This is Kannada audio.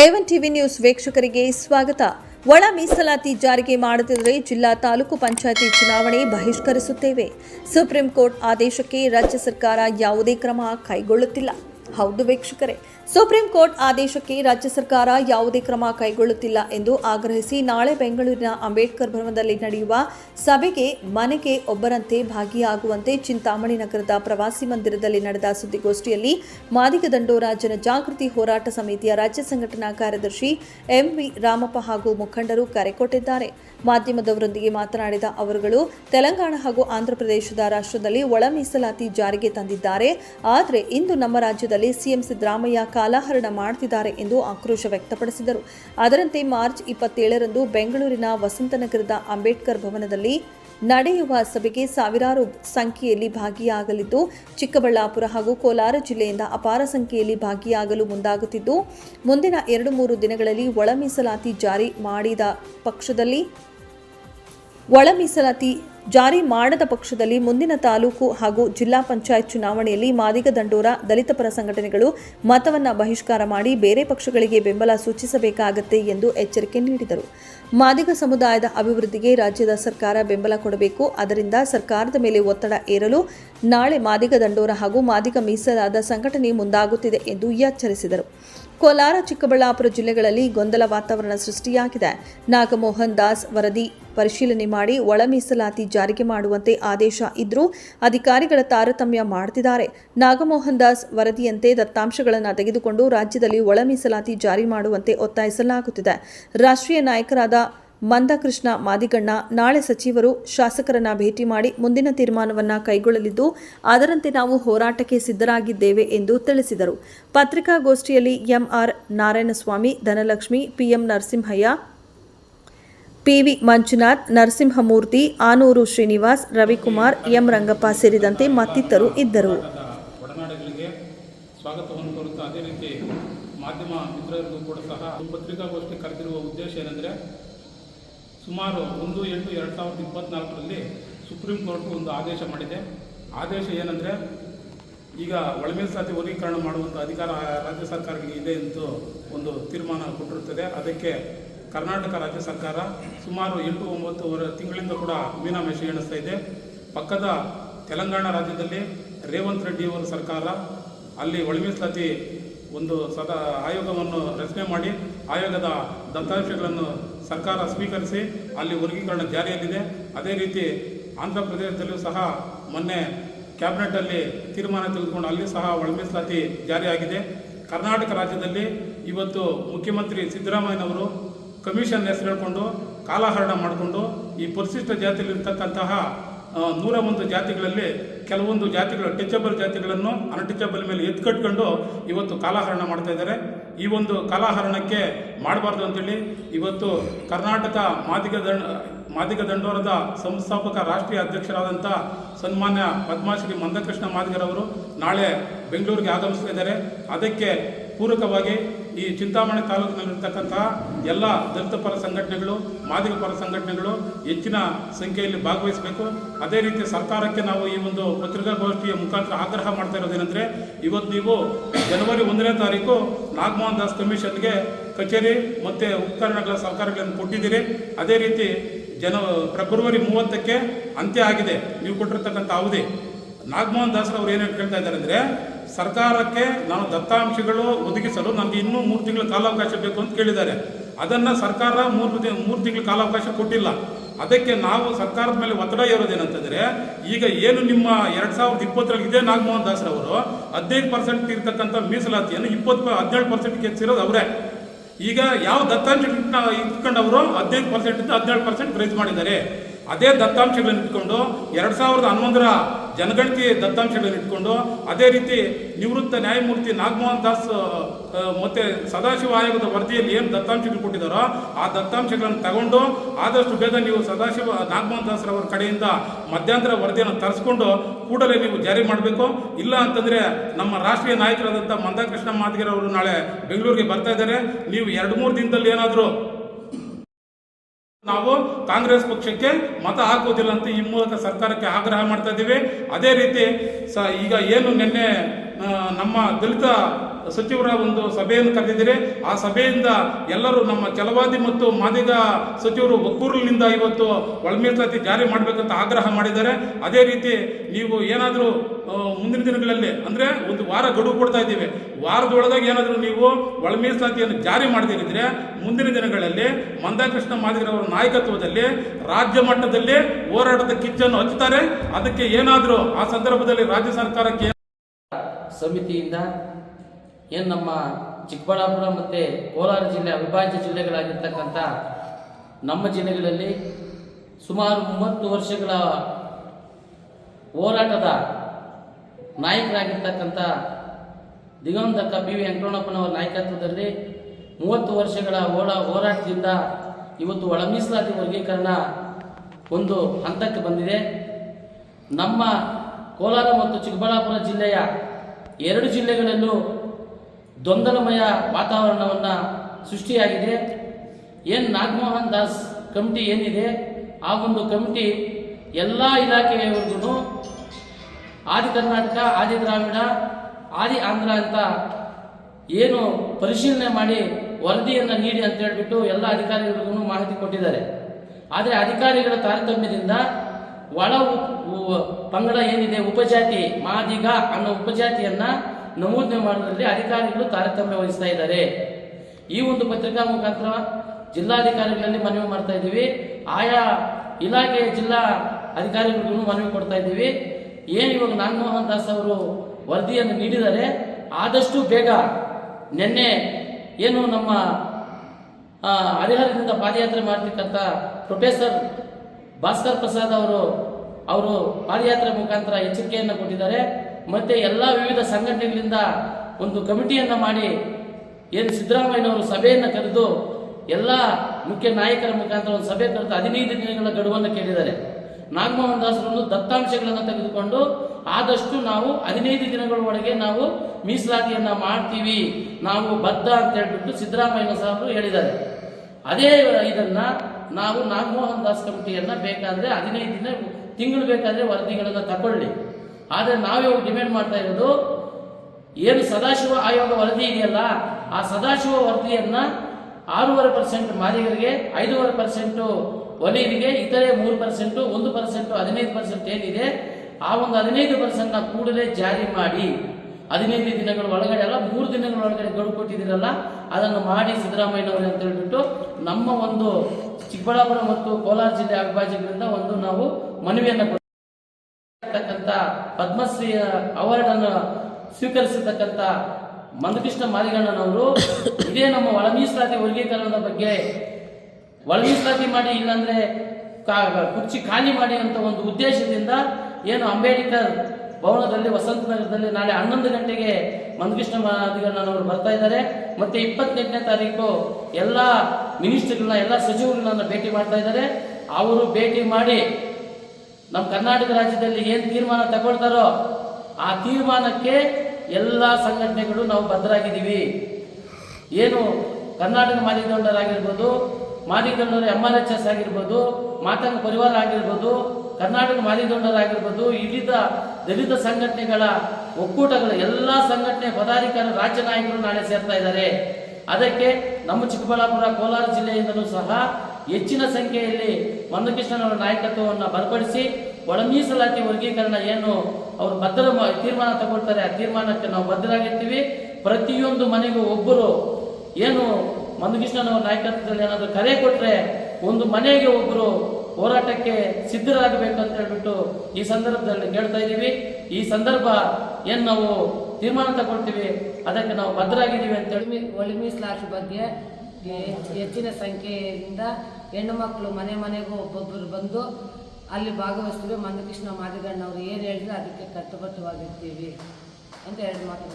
ಏವನ್ ಟಿವಿ ನ್ಯೂಸ್ ವೀಕ್ಷಕರಿಗೆ ಸ್ವಾಗತ. ಒಳ ಮೀಸಲಾತಿ ಜಾರಿಗೆ ಮಾಡದಿದ್ದರೆ ಜಿಲ್ಲಾ ತಾಲೂಕು ಪಂಚಾಯತಿ ಚುನಾವಣೆ ಬಹಿಷ್ಕರಿಸುತ್ತೇವೆ. ಸುಪ್ರೀಂ ಕೋರ್ಟ್ ಆದೇಶಕ್ಕೆ ರಾಜ್ಯ ಸರ್ಕಾರ ಯಾವುದೇ ಕ್ರಮ ಕೈಗೊಳ್ಳುತ್ತಿಲ್ಲ. ಹೌದು ವೀಕ್ಷಕರೇ. ಸುಪ್ರೀಂ ಕೋರ್ಟ್ ಆದೇಶಕ್ಕೆ ರಾಜ್ಯ ಸರ್ಕಾರ ಯಾವುದೇ ಕ್ರಮ ಕೈಗೊಳ್ಳುತ್ತಿಲ್ಲ ಎಂದು ಆಗ್ರಹಿಸಿ ನಾಳೆ ಬೆಂಗಳೂರಿನ ಅಂಬೇಡ್ಕರ್ ಭವನದಲ್ಲಿ ನಡೆಯುವ ಸಭೆಗೆ ಮನೆಗೆ ಒಬ್ಬರಂತೆ ಭಾಗಿಯಾಗುವಂತೆ ಚಿಂತಾಮಣಿ ನಗರದ ಪ್ರವಾಸಿ ಮಂದಿರದಲ್ಲಿ ನಡೆದ ಸುದ್ದಿಗೋಷ್ಠಿಯಲ್ಲಿ ಮಾದಿಗ ದಂಡೋರ ಜನಜಾಗೃತಿ ಹೋರಾಟ ಸಮಿತಿಯ ರಾಜ್ಯ ಸಂಘಟನಾ ಕಾರ್ಯದರ್ಶಿ ಎಂವಿ ರಾಮಪ್ಪ ಹಾಗೂ ಮುಖಂಡರು ಕರೆ ಕೊಟ್ಟಿದ್ದಾರೆ ಮಾಧ್ಯಮದವರೊಂದಿಗೆ ಮಾತನಾಡಿದ ಅವರುಗಳು, ತೆಲಂಗಾಣ ಹಾಗೂ ಆಂಧ್ರಪ್ರದೇಶದ ರಾಷ್ಟ್ರದಲ್ಲಿ ಒಳ ಮೀಸಲಾತಿ ಜಾರಿಗೆ ತಂದಿದ್ದಾರೆ. ಆದರೆ ಇಂದು ನಮ್ಮ ರಾಜ್ಯದಲ್ಲಿ ಸಿಎಂ ಸಿದ್ದರಾಮಯ್ಯ ಕಾಲಹರಣ ಮಾಡುತ್ತಿದ್ದಾರೆ ಎಂದು ಆಕ್ರೋಶ ವ್ಯಕ್ತಪಡಿಸಿದರು. ಅದರಂತೆ ಮಾರ್ಚ್ ಇಪ್ಪತ್ತೇಳರಂದು ಬೆಂಗಳೂರಿನ ವಸಂತನಗರದ ಅಂಬೇಡ್ಕರ್ ಭವನದಲ್ಲಿ ನಡೆಯುವ ಸಭೆಗೆ ಸಾವಿರಾರು ಸಂಖ್ಯೆಯಲ್ಲಿ ಭಾಗಿಯಾಗಲಿದ್ದು, ಚಿಕ್ಕಬಳ್ಳಾಪುರ ಹಾಗೂ ಕೋಲಾರ ಜಿಲ್ಲೆಯಿಂದ ಅಪಾರ ಸಂಖ್ಯೆಯಲ್ಲಿ ಭಾಗಿಯಾಗಲು ಮುಂದಾಗುತ್ತಿದ್ದು, ಮುಂದಿನ ಎರಡು ಮೂರು ದಿನಗಳಲ್ಲಿ ಒಳ ಮೀಸಲಾತಿ ಜಾರಿ ಮಾಡಿದ ಪಕ್ಷದಲ್ಲಿ ಒಳ ಮೀಸಲಾತಿ ಜಾರಿ ಮಾಡದ ಪಕ್ಷದಲ್ಲಿ ಮುಂದಿನ ತಾಲೂಕು ಹಾಗೂ ಜಿಲ್ಲಾ ಪಂಚಾಯತ್ ಚುನಾವಣೆಯಲ್ಲಿ ಮಾದಿಗ ದಂಡೋರ ದಲಿತ ಪರ ಸಂಘಟನೆಗಳು ಮತವನ್ನು ಬಹಿಷ್ಕಾರ ಮಾಡಿ ಬೇರೆ ಪಕ್ಷಗಳಿಗೆ ಬೆಂಬಲ ಸೂಚಿಸಬೇಕಾಗತ್ತೆ ಎಂದು ಎಚ್ಚರಿಕೆ ನೀಡಿದರು. ಮಾದಿಗ ಸಮುದಾಯದ ಅಭಿವೃದ್ಧಿಗೆ ರಾಜ್ಯದ ಸರ್ಕಾರ ಬೆಂಬಲ ಕೊಡಬೇಕು. ಅದರಿಂದ ಸರ್ಕಾರದ ಮೇಲೆ ಒತ್ತಡ ಏರಲು ನಾಳೆ ಮಾದಿಗ ದಂಡೋರ ಹಾಗೂ ಮಾದಿಗ ಮೀಸಲಾದ ಸಂಘಟನೆ ಮುಂದಾಗುತ್ತಿದೆ ಎಂದು ಎಚ್ಚರಿಸಿದರು. ಕೋಲಾರ, ಚಿಕ್ಕಬಳ್ಳಾಪುರ ಜಿಲ್ಲೆಗಳಲ್ಲಿ ಗೊಂದಲ ವಾತಾವರಣ ಸೃಷ್ಟಿಯಾಗಿದೆ. ನಾಗಮೋಹನ್ ದಾಸ್ ವರದಿ ಪರಿಶೀಲನೆ ಮಾಡಿ ಒಳ ಮೀಸಲಾತಿ ಜಾರಿಗೆ ಮಾಡುವಂತೆ ಆದೇಶ ಇದ್ರೂ ಅಧಿಕಾರಿಗಳ ತಾರತಮ್ಯ ಮಾಡುತ್ತಿದ್ದಾರೆ ನಾಗಮೋಹನ್ ದಾಸ್ ವರದಿಯಂತೆ ದತ್ತಾಂಶಗಳನ್ನು ತೆಗೆದುಕೊಂಡು ರಾಜ್ಯದಲ್ಲಿ ಒಳ ಮೀಸಲಾತಿ ಜಾರಿ ಮಾಡುವಂತೆ ಒತ್ತಾಯಿಸಲಾಗುತ್ತಿದೆ. ರಾಷ್ಟ್ರೀಯ ನಾಯಕರಾದ ಮಂದಕೃಷ್ಣ ಮಾದಿಗಣ್ಣ, ನಾಳೆ ಸಚಿವರು ಶಾಸಕರನ್ನ ಭೇಟಿ ಮಾಡಿ ಮುಂದಿನ ತೀರ್ಮಾನವನ್ನ ಕೈಗೊಳ್ಳಲಿದ್ದು, ಅದರಂತೆ ನಾವು ಹೋರಾಟಕ್ಕೆ ಸಿದ್ಧರಾಗಿದ್ದೇವೆ ಎಂದು ತಿಳಿಸಿದರು. ಪತ್ರಿಕಾಗೋಷ್ಠಿಯಲ್ಲಿ MR Narayanaswamy, Dhanalakshmi, PM Narasimhaiah, PV Manjunath, Narasimhamurthy, Anuru Srinivas, Ravikumar, M Rangappa ಸೇರಿದಂತೆ ಮತ್ತಿತರರು ಇದ್ದರು. ಮಾಧ್ಯಮ ಮಿತ್ರರಿಗೂ ಕೂಡ ಸಹ ಪತ್ರಿಕಾಗೋಷ್ಠಿ ಕರೆದಿರುವ ಉದ್ದೇಶ ಏನೆಂದರೆ ಸುಮಾರು ಒಂದು ಎಂಟು ಎರಡು ಸಾವಿರದ ಇಪ್ಪತ್ತ್ನಾಲ್ಕರಲ್ಲಿ ಸುಪ್ರೀಂ ಕೋರ್ಟ್ ಒಂದು ಆದೇಶ ಮಾಡಿದೆ. ಆದೇಶ ಏನಂದರೆ, ಈಗ ಒಳಮೀಸಲಾತಿ ವರ್ಗೀಕರಣ ಮಾಡುವಂಥ ಅಧಿಕಾರ ರಾಜ್ಯ ಸರ್ಕಾರಕ್ಕೆ ಇದೆ ಎಂದು ಒಂದು ತೀರ್ಮಾನ ಕೊಟ್ಟಿರುತ್ತದೆ. ಅದಕ್ಕೆ ಕರ್ನಾಟಕ ರಾಜ್ಯ ಸರ್ಕಾರ ಸುಮಾರು ಎಂಟು ಒಂಬತ್ತುವರೆ ತಿಂಗಳಿಂದ ಕೂಡ ಮೀನಾಮೇಷ ಎಣಿಸ್ತಾ ಇದೆ. ಪಕ್ಕದ ತೆಲಂಗಾಣ ರಾಜ್ಯದಲ್ಲಿ ರೇವಂತ್ ರೆಡ್ಡಿ ಅವರ ಸರ್ಕಾರ ಅಲ್ಲಿ ಒಳಮೀಸಲಾತಿ ಒಂದು ಸದಾ ಆಯೋಗವನ್ನು ರಚನೆ ಮಾಡಿ, ಆಯೋಗದ ದತ್ತಾಂಶಗಳನ್ನು ಸರ್ಕಾರ ಸ್ವೀಕರಿಸಿ ಅಲ್ಲಿ ವರ್ಗೀಕರಣ ಜಾರಿಯಲ್ಲಿದೆ. ಅದೇ ರೀತಿ ಆಂಧ್ರ ಪ್ರದೇಶದಲ್ಲೂ ಸಹ ಮೊನ್ನೆ ಕ್ಯಾಬಿನೆಟಲ್ಲಿ ತೀರ್ಮಾನ ತೆಗೆದುಕೊಂಡು ಅಲ್ಲಿ ಸಹ ಒಳಮೀಸಲಾತಿ ಜಾರಿಯಾಗಿದೆ. ಕರ್ನಾಟಕ ರಾಜ್ಯದಲ್ಲಿ ಇವತ್ತು ಮುಖ್ಯಮಂತ್ರಿ ಸಿದ್ದರಾಮಯ್ಯನವರು ಕಮಿಷನ್ ಹೆಸರು ಹೇಳಿಕೊಂಡು, ಕಾಲಹರಣ ಮಾಡಿಕೊಂಡು ಈ ಪರಿಶಿಷ್ಟ ಜಾತಿಯಲ್ಲಿರ್ತಕ್ಕಂತಹ ನೂರ ಒಂದು ಜಾತಿಗಳಲ್ಲಿ ಕೆಲವೊಂದು ಜಾತಿಗಳು ಟಚಬಲ್ ಜಾತಿಗಳನ್ನು ಅನ್ಟಚಬಲ್ ಮೇಲೆ ಎತ್ಕಟ್ಕೊಂಡು ಇವತ್ತು ಕಾಲಹರಣ ಮಾಡ್ತಾ ಇದ್ದಾರೆ. ಈ ಒಂದು ಕಾಲಹರಣಕ್ಕೆ ಮಾಡಬಾರ್ದು ಅಂತೇಳಿ ಇವತ್ತು ಕರ್ನಾಟಕ ಮಾದಿಗ ದಂಡ, ಮಾದಿಗ ದಂಡೋರದ ಸಂಸ್ಥಾಪಕ ರಾಷ್ಟ್ರೀಯ ಅಧ್ಯಕ್ಷರಾದಂಥ ಸನ್ಮಾನ್ಯ ಪದ್ಮಶ್ರೀ ಮಂದಕೃಷ್ಣ ಮಾದಿಗರವರು ನಾಳೆ ಬೆಂಗಳೂರಿಗೆ ಆಗಮಿಸ್ತಾ ಅದಕ್ಕೆ ಪೂರಕವಾಗಿ ಈ ಚಿಂತಾಮಣಿ ತಾಲೂಕಿನಲ್ಲಿರ್ತಕ್ಕಂತಹ ಎಲ್ಲ ದಲಿತ ಪರ ಸಂಘಟನೆಗಳು, ಮಾದಿಗ ಪರ ಸಂಘಟನೆಗಳು ಹೆಚ್ಚಿನ ಸಂಖ್ಯೆಯಲ್ಲಿ ಭಾಗವಹಿಸಬೇಕು. ಅದೇ ರೀತಿ ಸರ್ಕಾರಕ್ಕೆ ನಾವು ಈ ಒಂದು ಪತ್ರಿಕಾಗೋಷ್ಠಿಯ ಮುಖಾಂತರ ಆಗ್ರಹ ಮಾಡ್ತಾ ಇರೋದೇನೆಂದರೆ, ಇವತ್ತು ನೀವು ಜನವರಿ ಒಂದನೇ ತಾರೀಕು ನಾಗಮೋಹನ್ ದಾಸ್ ಕಮಿಷನ್ಗೆ ಕಚೇರಿ ಮತ್ತು ಉಪಕರಣಗಳ ಸರ್ಕಾರಗಳನ್ನು ಕೊಟ್ಟಿದ್ದೀರಿ. ಅದೇ ರೀತಿ ಜನ ಫೆಬ್ರವರಿ ಮೂವತ್ತಕ್ಕೆ ಅಂತ್ಯ ಆಗಿದೆ. ನೀವು ಕೊಟ್ಟಿರ್ತಕ್ಕಂಥ ಅವಧಿ. ನಾಗಮೋಹನ್ ದಾಸರವರು ಏನೇನು ಕೇಳ್ತಾ ಇದ್ದಾರೆ ಅಂದರೆ ಸರ್ಕಾರಕ್ಕೆ ನಾವು ದತ್ತಾಂಶಗಳು ಒದಗಿಸಲು ನನಗೆ ಇನ್ನೂ ಮೂರು ತಿಂಗಳ ಕಾಲಾವಕಾಶ ಬೇಕು ಅಂತ ಕೇಳಿದ್ದಾರೆ. ಅದನ್ನು ಸರ್ಕಾರ ಮೂರು ಮೂರು ತಿಂಗಳ ಕಾಲಾವಕಾಶ ಕೊಟ್ಟಿಲ್ಲ. ಅದಕ್ಕೆ ನಾವು ಸರ್ಕಾರದ ಮೇಲೆ ಒತ್ತಡ ಇರೋದೇನಂತಂದರೆ ಈಗ ಏನು ನಿಮ್ಮ ಎರಡು ಸಾವಿರದ ಇಪ್ಪತ್ತರಲ್ಲಿ ಇದೇ ನಾಗಮೋಹನ್ ದಾಸರವರು ಹದಿನೈದು ಪರ್ಸೆಂಟ್ ಇರ್ತಕ್ಕಂಥ ಮೀಸಲಾತಿಯನ್ನು ಇಪ್ಪತ್ತು, ಹದಿನೇಳು ಪರ್ಸೆಂಟ್ಗೆ ಹೆಚ್ಚಿರೋದು ಅವರೇ. ಈಗ ಯಾವ ದತ್ತಾಂಶ ಇಟ್ಕೊಂಡವರು ಹದಿನೈದು ಪರ್ಸೆಂಟಿಂದ ಹದಿನೇಳು ಪರ್ಸೆಂಟ್ ರೈಸ್ ಮಾಡಿದ್ದಾರೆ. ಅದೇ ದತ್ತಾಂಶಗಳನ್ನು ಇಟ್ಕೊಂಡು ಎರಡು ಸಾವಿರದ ಹನ್ನೊಂದರ ಜನಗಣತಿ ದತ್ತಾಂಶಗಳನ್ನು ಇಟ್ಕೊಂಡು ಅದೇ ರೀತಿ ನಿವೃತ್ತ ನ್ಯಾಯಮೂರ್ತಿ ನಾಗಮೋಹನ್ ದಾಸ್ ಮತ್ತು ಮತ್ತೆ ಸದಾಶಿವ ಆಯೋಗದ ವರದಿಯಲ್ಲಿ ಏನು ದತ್ತಾಂಶಗಳು ಕೊಟ್ಟಿದ್ದಾರೋ ಆ ದತ್ತಾಂಶಗಳನ್ನು ತಗೊಂಡು ಆದಷ್ಟು ಬೇಗ ನೀವು ಸದಾಶಿವ ನಾಗಮೋಹನ್ ದಾಸ್ರವರ ಕಡೆಯಿಂದ ಮಧ್ಯಂತರ ವರದಿಯನ್ನು ತರಿಸ್ಕೊಂಡು ಕೂಡಲೇ ನೀವು ಜಾರಿ ಮಾಡಬೇಕು. ಇಲ್ಲ ಅಂತಂದ್ರೆ ನಮ್ಮ ರಾಷ್ಟ್ರೀಯ ನಾಯಕರಾದಂಥ ಮಂದಕೃಷ್ಣ ಮಾದಗಿರವರು ನಾಳೆ ಬೆಂಗಳೂರಿಗೆ ಬರ್ತಾ ಇದ್ದಾರೆ. ನೀವು ಎರಡು ಮೂರು ದಿನದಲ್ಲಿ ಏನಾದರೂ ನಾವು ಕಾಂಗ್ರೆಸ್ ಪಕ್ಷಕ್ಕೆ ಮತ ಹಾಕುವುದಿಲ್ಲ ಅಂತ ಈ ಮೂಲಕ ಸರ್ಕಾರಕ್ಕೆ ಆಗ್ರಹ ಮಾಡ್ತಾ ಇದ್ದೀವಿ. ಅದೇ ರೀತಿ ಸ ಈಗ ಏನು ನಿನ್ನೆ ನಮ್ಮ ದಲಿತ ಸಚಿವರ ಒಂದು ಸಭೆಯನ್ನು ಕರೆದಿದ್ದೀರಿ. ಆ ಸಭೆಯಿಂದ ಎಲ್ಲರೂ ನಮ್ಮ ಚಲವಾದಿ ಮತ್ತು ಮಾದಿಗ ಸಚಿವರು ಒಕ್ಕೂರಿನಿಂದ ಇವತ್ತು ಒಳಮೀಸಲಾತಿ ಜಾರಿ ಮಾಡಬೇಕಂತ ಆಗ್ರಹ ಮಾಡಿದ್ದಾರೆ. ಅದೇ ರೀತಿ ನೀವು ಏನಾದರೂ ಮುಂದಿನ ದಿನಗಳಲ್ಲಿ, ಅಂದರೆ ಒಂದು ವಾರ ಗಡುವು ಕೊಡ್ತಾ ಇದ್ದೀವಿ. ವಾರದೊಳಗಾಗಿ ಏನಾದರೂ ನೀವು ಒಳ ಮೀಸಲಾತಿಯನ್ನು ಜಾರಿ ಮಾಡದಿರಿದ್ರೆ ಮುಂದಿನ ದಿನಗಳಲ್ಲಿ ಮಂದಾಕೃಷ್ಣ ಮಾದಿಗರವರ ನಾಯಕತ್ವದಲ್ಲಿ ರಾಜ್ಯ ಮಟ್ಟದಲ್ಲಿ ಹೋರಾಟದ ಕಿಚ್ಚನ್ನು ಹಚ್ಚುತ್ತಾರೆ. ಅದಕ್ಕೆ ಏನಾದರೂ ಆ ಸಂದರ್ಭದಲ್ಲಿ ರಾಜ್ಯ ಸರ್ಕಾರಕ್ಕೆ ಸಮಿತಿಯಿಂದ ಏನು ನಮ್ಮ ಚಿಕ್ಕಬಳ್ಳಾಪುರ ಮತ್ತು ಕೋಲಾರ ಜಿಲ್ಲೆ ಅವಿಭಾಜ್ಯ ಜಿಲ್ಲೆಗಳಾಗಿರ್ತಕ್ಕಂಥ ನಮ್ಮ ಜಿಲ್ಲೆಗಳಲ್ಲಿ ಸುಮಾರು ಮೂವತ್ತು ವರ್ಷಗಳ ಹೋರಾಟದ ನಾಯಕರಾಗಿರ್ತಕ್ಕಂಥ ದಿಗಂತಕ್ಕ ಬಿ ವಿ ವೆಂಕಟರಮಣಪ್ಪನವರ ನಾಯಕತ್ವದಲ್ಲಿ ಮೂವತ್ತು ವರ್ಷಗಳ ಹೋರಾ ಹೋರಾಟದಿಂದ ಇವತ್ತು ಒಳ ಮೀಸಲಾತಿ ವರ್ಗೀಕರಣ ಒಂದು ಹಂತಕ್ಕೆ ಬಂದಿದೆ. ನಮ್ಮ ಕೋಲಾರ ಮತ್ತು ಚಿಕ್ಕಬಳ್ಳಾಪುರ ಜಿಲ್ಲೆಯ ಎರಡು ಜಿಲ್ಲೆಗಳಲ್ಲೂ ಗೊಂದಲಮಯ ವಾತಾವರಣವನ್ನು ಸೃಷ್ಟಿಯಾಗಿದೆ. ಏನು ನಾಗಮೋಹನ್ ದಾಸ್ ಕಮಿಟಿ ಏನಿದೆ? ಆ ಒಂದು ಕಮಿಟಿ ಎಲ್ಲ ಇಲಾಖೆಯವರೆಗೂ ಆದಿ ಕರ್ನಾಟಕ, ಆದಿ ದ್ರಾವಿಡ, ಆದಿ ಆಂಧ್ರ ಅಂತ ಏನು ಪರಿಶೀಲನೆ ಮಾಡಿ ವರದಿಯನ್ನು ನೀಡಿ ಅಂತ ಹೇಳ್ಬಿಟ್ಟು ಎಲ್ಲ ಅಧಿಕಾರಿಗಳಿಗೂ ಮಾಹಿತಿ ಕೊಟ್ಟಿದ್ದಾರೆ. ಆದರೆ ಅಧಿಕಾರಿಗಳ ತಾರತಮ್ಯದಿಂದ ಒಳ ಪಂಗಡ ಏನಿದೆ? ಉಪಜಾತಿ, ಮಾದಿಗ ಅನ್ನೋ ಉಪಜಾತಿಯನ್ನ ನಮೂದನೆ ಮಾಡುವುದರಲ್ಲಿ ಅಧಿಕಾರಿಗಳು ತಾರತಮ್ಯ ವಹಿಸ್ತಾ ಇದ್ದಾರೆ. ಈ ಒಂದು ಪತ್ರಿಕಾ ಮುಖಾಂತರ ಜಿಲ್ಲಾಧಿಕಾರಿಗಳಲ್ಲಿ ಮನವಿ ಮಾಡ್ತಾ ಇದ್ದೀವಿ. ಆಯಾ ಇಲಾಖೆಯ ಜಿಲ್ಲಾ ಅಧಿಕಾರಿಗಳಿಗೂ ಮನವಿ ಕೊಡ್ತಾ ಇದ್ದೀವಿ. ಏನು ಇವಾಗ ನಾಗಮೋಹನ್ ದಾಸ್ ಅವರು ವರದಿಯನ್ನು ನೀಡಿದ್ದಾರೆ. ಆದಷ್ಟು ಬೇಗ ನಿನ್ನೆ ಏನು ನಮ್ಮ ಹರಿಹರದಿಂದ ಪಾದಯಾತ್ರೆ ಮಾಡ್ತಕ್ಕಂಥ ಪ್ರೊಫೆಸರ್ ಭಾಸ್ಕರ್ ಪ್ರಸಾದ್ ಅವರು ಅವರು ಪಾದಯಾತ್ರೆ ಮುಖಾಂತರ ಎಚ್ಚರಿಕೆಯನ್ನು ಕೊಟ್ಟಿದ್ದಾರೆ. ಮತ್ತೆ ಎಲ್ಲ ವಿವಿಧ ಸಂಘಟನೆಗಳಿಂದ ಒಂದು ಕಮಿಟಿಯನ್ನು ಮಾಡಿ ಏನು ಸಿದ್ದರಾಮಯ್ಯನವರು ಸಭೆಯನ್ನು ಕರೆದು ಎಲ್ಲ ಮುಖ್ಯ ನಾಯಕರ ಮುಖಾಂತರ ಒಂದು ಸಭೆ ಕರೆದು ಹದಿನೈದು ದಿನಗಳ ಗಡುವನ್ನು ಕೇಳಿದ್ದಾರೆ. ನಾಗಮೋಹನ್ ದಾಸರನ್ನು ದತ್ತಾಂಶಗಳನ್ನು ತೆಗೆದುಕೊಂಡು ಆದಷ್ಟು ನಾವು ಹದಿನೈದು ದಿನಗಳ ಒಳಗೆ ನಾವು ಮೀಸಲಾತಿಯನ್ನು ಮಾಡ್ತೀವಿ. ನಾವು ಬದ್ಧ ಅಂತ ಹೇಳ್ಬಿಟ್ಟು ಸಿದ್ದರಾಮಯ್ಯನ ಸಾಹೇಬರು ಹೇಳಿದ್ದಾರೆ. ಅದೇ ಇದನ್ನು ನಾವು ನಾಗಮೋಹನ್ ದಾಸ್ ಕಮಿಟಿಯನ್ನು ಬೇಕಾದರೆ ಹದಿನೈದು ದಿನ ತಿಂಗಳು ಬೇಕಾದರೆ ವರದಿಗಳನ್ನು ತಗೊಳ್ಳಿ ಆದರೆ ನಾವಿವಾಗ ಡಿಮ್ಯಾಂಡ್ ಮಾಡ್ತಾ ಇರೋದು ಏನು ಸದಾಶಿವ ಆಯೋಗ ವರದಿ ಇದೆಯಲ್ಲ, ಆ ಸದಾಶಿವ ವರದಿಯನ್ನ ಆರೂವರೆ ಪರ್ಸೆಂಟ್ ಮಾದಿಗರಿಗೆ, ಐದೂವರೆ ಪರ್ಸೆಂಟು ವಲಯರಿಗೆ ಇತರೆ ಮೂರು ಪರ್ಸೆಂಟು ಒಂದು ಪರ್ಸೆಂಟು ಹದಿನೈದು ಪರ್ಸೆಂಟ್ ಏನಿದೆ, ಆ ಒಂದು ಹದಿನೈದು ಪರ್ಸೆಂಟ್ನ ಕೂಡಲೇ ಜಾರಿ ಮಾಡಿ. ಹದಿನೈದು ದಿನಗಳ ಒಳಗಡೆ ಅಲ್ಲ, ಮೂರು ದಿನಗಳ ಒಳಗಡೆ ಗಡುವು ಕೊಟ್ಟಿದ್ದೀರಲ್ಲ, ಅದನ್ನು ಮಾಡಿ ಸಿದ್ದರಾಮಯ್ಯನವರು ಅಂತ ಹೇಳ್ಬಿಟ್ಟು ನಮ್ಮ ಒಂದು ಚಿಕ್ಕಬಳ್ಳಾಪುರ ಮತ್ತು ಕೋಲಾರ ಜಿಲ್ಲೆ ಅಗ್ಬಾಜಿಗಳಿಂದ ಒಂದು ನಾವು ಮನವಿಯನ್ನು ಕೊಡ್ತಕ್ಕಂಥ ಪದ್ಮಶ್ರೀಯ ಅವಾರ್ಡ್ ಅನ್ನು ಸ್ವೀಕರಿಸಿರ್ತಕ್ಕಂಥ ಮಂದಕೃಷ್ಣ ಮಾರಿಗಣ್ಣನವರು, ಇದೇ ನಮ್ಮ ಒಳ ಮೀಸಲಾತಿ ವರ್ಗೀಕರಣದ ಬಗ್ಗೆ ಒಳ ಮೀಸಲಾತಿ ಮಾಡಿ ಇಲ್ಲಾಂದ್ರೆ ಕುರ್ಚಿ ಖಾಲಿ ಮಾಡಿ ಅಂತ ಒಂದು ಉದ್ದೇಶದಿಂದ ಏನು ಅಂಬೇಡ್ಕರ್ ಭವನದಲ್ಲಿ ವಸಂತ ನಗರದಲ್ಲಿ ನಾಳೆ ಹನ್ನೊಂದು ಗಂಟೆಗೆ ಮಂದಕೃಷ್ಣ ಮಾದಿಗಣ್ಣನವರು ಬರ್ತಾ ಇದ್ದಾರೆ. ಮತ್ತೆ ಇಪ್ಪತ್ತೆಂಟನೇ ತಾರೀಕು ಎಲ್ಲ ಮಿನಿಸ್ಟರ್ಗಳನ್ನ, ಎಲ್ಲ ಸಚಿವರನ್ನ ಭೇಟಿ ಮಾಡ್ತಾ ಇದ್ದಾರೆ. ಅವರು ಭೇಟಿ ಮಾಡಿ ನಮ್ಮ ಕರ್ನಾಟಕ ರಾಜ್ಯದಲ್ಲಿ ಏನು ತೀರ್ಮಾನ ತಗೊಳ್ತಾರೋ ಆ ತೀರ್ಮಾನಕ್ಕೆ ಎಲ್ಲ ಸಂಘಟನೆಗಳು ನಾವು ಬದ್ಧರಾಗಿದ್ದೀವಿ. ಏನು ಕರ್ನಾಟಕ ಮಾದಿಗೌಂಡರಾಗಿರ್ಬೋದು ಮಾದಿಗೌಡರ ಎಂ ಆರ್ ಎಚ್ ಎಸ್ ಆಗಿರ್ಬೋದು, ಮಾತಂಗ ಪರಿವಾರ ಆಗಿರ್ಬೋದು, ಕರ್ನಾಟಕ ಮಾದಿಗೌಂಡರಾಗಿರ್ಬೋದು ವಿವಿಧ ದಲಿತ ಸಂಘಟನೆಗಳ ಒಕ್ಕೂಟಗಳ, ಎಲ್ಲ ಸಂಘಟನೆ ಪದಾಧಿಕಾರಿ ರಾಜ್ಯ ನಾಯಕರು ನಾಳೆ ಸೇರ್ತಾ ಇದ್ದಾರೆ. ಅದಕ್ಕೆ ನಮ್ಮ ಚಿಕ್ಕಬಳ್ಳಾಪುರ ಕೋಲಾರ ಜಿಲ್ಲೆಯಿಂದಲೂ ಸಹ ಹೆಚ್ಚಿನ ಸಂಖ್ಯೆಯಲ್ಲಿ ಮಂದಕೃಷ್ಣನವರ ನಾಯಕತ್ವವನ್ನು ಬಲಪಡಿಸಿ ಒಳ ಮೀಸಲಾತಿ ವರ್ಗೀಕರಣ ಏನು ಅವರು ಭದ್ರ ತೀರ್ಮಾನ ತಗೊಳ್ತಾರೆ, ಆ ತೀರ್ಮಾನಕ್ಕೆ ನಾವು ಬದ್ಧರಾಗಿರ್ತೀವಿ. ಪ್ರತಿಯೊಂದು ಮನೆಗೂ ಒಬ್ಬರು ಏನು ಮಂದಕೃಷ್ಣನವರ ನಾಯಕತ್ವದಲ್ಲಿ ಏನಾದರೂ ಕರೆ ಕೊಟ್ಟರೆ ಒಂದು ಮನೆಗೆ ಒಬ್ಬರು ಹೋರಾಟಕ್ಕೆ ಸಿದ್ಧರಾಗಬೇಕು ಅಂತ ಹೇಳ್ಬಿಟ್ಟು ಈ ಸಂದರ್ಭದಲ್ಲಿ ಕೇಳ್ತಾ ಇದ್ದೀವಿ. ಈ ಸಂದರ್ಭ ಏನು ನಾವು ತೀರ್ಮಾನ ತಗೊಳ್ತೀವಿ, ಅದಕ್ಕೆ ನಾವು ಬದ್ಧರಾಗಿದ್ದೀವಿ ಅಂತ ಹೇಳಿ ಒಳ ಮೀಸಲಾತಿ ಬಗ್ಗೆ ಹೆಚ್ಚಿನ ಸಂಖ್ಯೆಯಿಂದ ಹೆಣ್ಣು ಮಕ್ಕಳು ಮನೆ ಮನೆಗೂ ಒಬ್ಬೊಬ್ಬರು ಬಂದು ಅಲ್ಲಿ ಭಾಗವಹಿಸ್ತೀವಿ. ಮಂದಕೃಷ್ಣ ಮಾದಿಗಣ್ಣವರು ಏನು ಹೇಳಿದ್ರೆ ಅದಕ್ಕೆ ಕಟ್ಟುಬದ್ಧವಾಗಿರ್ತೀವಿ ಅಂತ ಎರಡು ಮಾತು